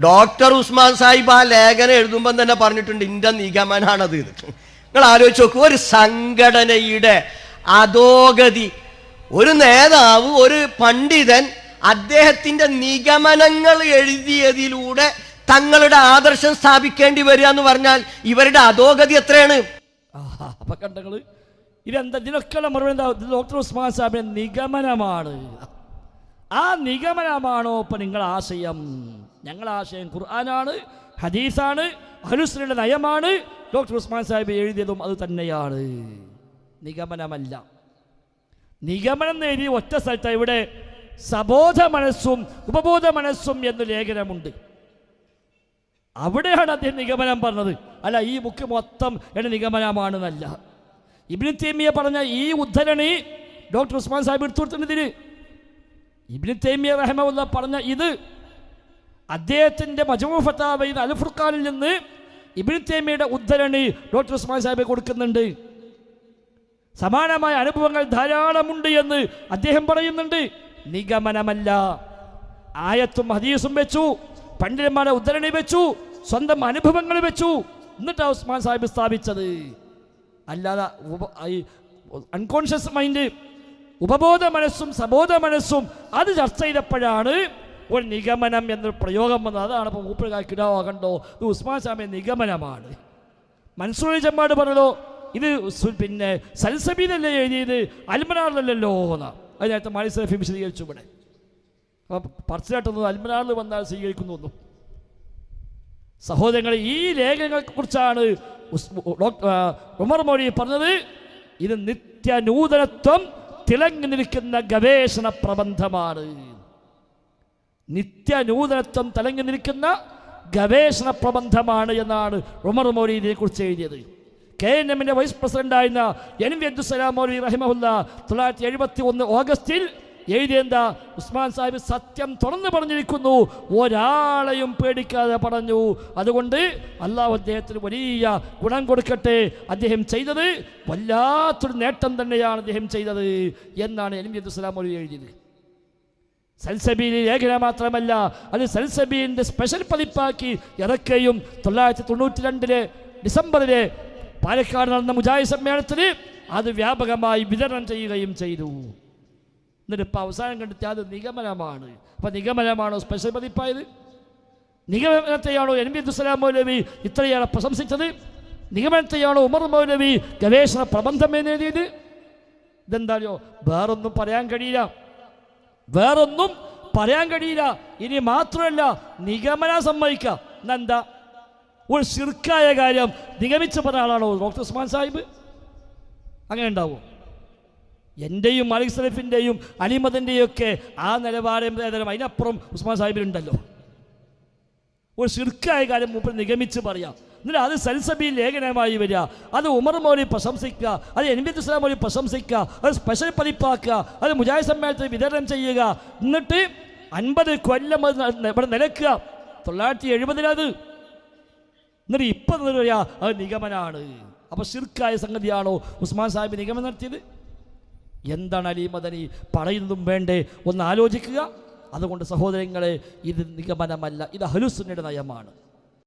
Doctor Usman Sahib ആ ലേഖനം എഴുതുമ്പം തന്നെ പറഞ്ഞിട്ടുണ്ട് ഇന്റെ നിഗമനാണത് ഇത്. നിങ്ങൾ ആലോചിച്ച് നോക്കൂ ഒരു സംഘടനയുടെ അധോഗതി. ഒരു നേതാവ് ഒരു പണ്ഡിതൻ അദ്ദേഹത്തിന്റെ നിഗമനങ്ങൾ എഴുതിയതിലൂടെ തങ്ങളുടെ ആദർശം സ്ഥാപിക്കേണ്ടി വരിക എന്ന് പറഞ്ഞാൽ ഇവരുടെ അധോഗതി എത്രയാണ്? അപ്പൊ കണ്ടങ്ങൾ ഇതെന്താ? ഇതിനൊക്കെയുള്ള മറുപടി ഡോക്ടർ ഉസ്മാൻ സാഹിബിന്റെ നിഗമനമാണ് ആ നിഗമനമാണോ? ഇപ്പൊ നിങ്ങൾ ആശയം. ഞങ്ങൾ ആശയം ഖുർആനാണ് ഹദീസാണ് ഹലുസ്ലിന്റെ നയമാണ്. ഡോക്ടർ ഉസ്മാൻ സാഹിബ് എഴുതിയതും അത് തന്നെയാണ്. നിഗമനമല്ല. നിഗമനം നേടി ഒറ്റ സ്ഥലത്ത് ഇവിടെ സബോധ മനസ്സും ഉപബോധ മനസ്സും എന്ന ലേഖനമുണ്ട്. അവിടെയാണ് അദ്ദേഹം നിഗമനം പറഞ്ഞത്. അല്ല ഈ ബുക്ക് മൊത്തം എന്റെ നിഗമനമാണെന്നല്ല. ഇബിൻ തേമിയ പറഞ്ഞ ഈ ഉദ്ധരണി ഡോക്ടർ ഉസ്മാൻ സാഹിബ് എടുത്തു കൊടുത്തിട്ടുണ്ട് ഇബിന് തൈമിയ റഹമുല്ല പറഞ്ഞ ഇത് അദ്ദേഹത്തിന്റെ മജമു അൽ അൽഫുർഖാനിൽ നിന്ന് ഇബിന് തൈമിയുടെ ഉദ്ധരണി ഡോക്ടർ ഉസ്മാൻ സാഹിബ് കൊടുക്കുന്നുണ്ട്. സമാനമായ അനുഭവങ്ങൾ ധാരാളമുണ്ട് എന്ന് അദ്ദേഹം പറയുന്നുണ്ട്. നിഗമനമല്ല. ആയത്തും ഹദീസും വെച്ചു പണ്ഡിതന്മാരെ ഉദ്ധരണി വെച്ചു സ്വന്തം അനുഭവങ്ങൾ വെച്ചു. എന്നിട്ടാണ് ഉസ്മാൻ സാഹിബ് സ്ഥാപിച്ചത്. അല്ലാതെ അൺകോൺഷ്യസ് മൈൻഡ് ഉപബോധ മനസ്സും സബോധ മനസ്സും അത് ചർച്ച ചെയ്തപ്പോഴാണ് ഒരു നിഗമനം എന്നൊരു പ്രയോഗം വന്നത്. അതാണ് ഇപ്പോൾ മൂപ്പുകാക്കിടോ കണ്ടോ? ഇത് ഉസ്മാൻ സ്വാമി നിഗമനമാണ്. മൻസൂർ ജമ്മാട് പറഞ്ഞതോ ഇത് പിന്നെ സൽസബീലല്ലേ എഴുതിയത്? അൽമനാറിലല്ലോ എന്നാ. അത് നേരത്തെ മാലി സലഫി വിശദീകരിച്ചു ഇവിടെ. അപ്പോൾ പറച്ചിലായിട്ടൊന്നും അൽമനാറിൽ വന്നാൽ സ്വീകരിക്കുന്നു സഹോദരങ്ങളെ ഈ ലേഖനങ്ങളെ കുറിച്ചാണ് ഡോക്ടർ ഉമർ മോഴി പറഞ്ഞത്. ഇത് നിത്യനൂതനത്വം തിളങ്ങി നിൽക്കുന്ന ഗവേഷണ പ്രബന്ധമാണ്. നിത്യനൂതനത്വം തിളങ്ങി നിൽക്കുന്ന ഗവേഷണ പ്രബന്ധമാണ് എന്നാണ് ഉമർ മോലിനെ കുറിച്ച് എഴുതിയത്. കെ എൻ എമ്മിന്റെ വൈസ് പ്രസിഡന്റായിരുന്ന എൻ വി അബ്ദുസലാം മൗലി റഹിമഹുല്ല തൊള്ളായിരത്തി എഴുപത്തി ഒന്ന് ഓഗസ്റ്റിൽ എഴുതിയെന്താ? ഉസ്മാൻ സാഹിബ് സത്യം തുറന്നു പറഞ്ഞിരിക്കുന്നു. ഒരാളെയും പേടിക്കാതെ പറഞ്ഞു. അതുകൊണ്ട് അള്ളാഹു അദ്ദേഹത്തിന് വലിയ ഗുണം കൊടുക്കട്ടെ. അദ്ദേഹം ചെയ്തത് വല്ലാത്തൊരു നേട്ടം തന്നെയാണ് അദ്ദേഹം ചെയ്തത് എന്നാണ് വി അബ്ദുസലാം മൗലി എഴുതിയത്. സൽസബീൻ ലേഖന മാത്രമല്ല അത് സൽസബീലിന്റെ സ്പെഷ്യൽ പതിപ്പാക്കി ഇറക്കുകയും തൊള്ളായിരത്തി തൊണ്ണൂറ്റി രണ്ടിലെ ഡിസംബറിലെ പാലക്കാട് നടന്ന മുജാഹിദ് സമ്മേളനത്തിൽ അത് വ്യാപകമായി വിതരണം ചെയ്യുകയും ചെയ്തു. എന്നിട്ട് ഇപ്പോൾ അവസാനം കണ്ടെത്തി അത് നിഗമനമാണ്. അപ്പം നിഗമനമാണോ സ്പെഷ്യൽ പതിപ്പായത്? നിഗമനത്തെയാണോ എൻ ബി ദുസ്സലാം മൗലവി ഇത്രയേറെ പ്രശംസിച്ചത്? നിഗമനത്തെയാണോ ഉമർ മൗലവി ഗവേഷണ പ്രബന്ധം എന്ന് എഴുതിയത്? ഇതെന്തായോ വേറൊന്നും പറയാൻ കഴിയില്ല. വേറൊന്നും പറയാൻ കഴിയില്ല. ഇനി മാത്രമല്ല നിഗമന സമ്മതിക്കുക. എന്നെന്താ ഒരു ശിർക്കായ കാര്യം നിഗമിച്ച പറഞ്ഞ ആളാണോ ഡോക്ടർ ഉസ്മാൻ സാഹിബ്? അങ്ങനെ ഉണ്ടാവോ? എന്റെയും മാലിക് സലഫിന്റെയും അലിമതിന്റെയും ഒക്കെ ആ ഏതായാലും അതിനപ്പുറം ഉസ്മാൻ സാഹിബിനുണ്ടല്ലോ ഒരു ശിർക്കായ കാര്യം മൂപ്പർ നിഗമിച്ച് പറയാം. എന്നിട്ട് അത് സൽസബി ലേഖനമായി വരിക. അത് ഉമർ മൗലി പ്രശംസിക്കുക. അത് എൻബി ഇസ്ലാം മൗലി പ്രശംസിക്കുക. അത് സ്പെഷ്യൽ പതിപ്പാക്കുക. അത് മുജാഹിദ് സമ്മേളനത്തിൽ വിതരണം ചെയ്യുക. എന്നിട്ട് അൻപത് കൊല്ലം അത് ഇവിടെ നിലക്കുക. തൊള്ളായിരത്തി എഴുപതിലത് എന്നിട്ട് ഇപ്പം അത് നിഗമനാണ്. അപ്പോൾ ശിർക്കായ സംഗതിയാണോ ഉസ്മാൻ സാഹിബ് നിഗമനം നടത്തിയത്? എന്താണ് അലി മദനി പറയുന്നതും വേണ്ടേ? ഒന്ന് ആലോചിക്കുക. അതുകൊണ്ട് സഹോദരങ്ങളെ ഇത് നിഗമനമല്ല. ഇത് ഹലുസുന്നയുടെ നയമാണ്.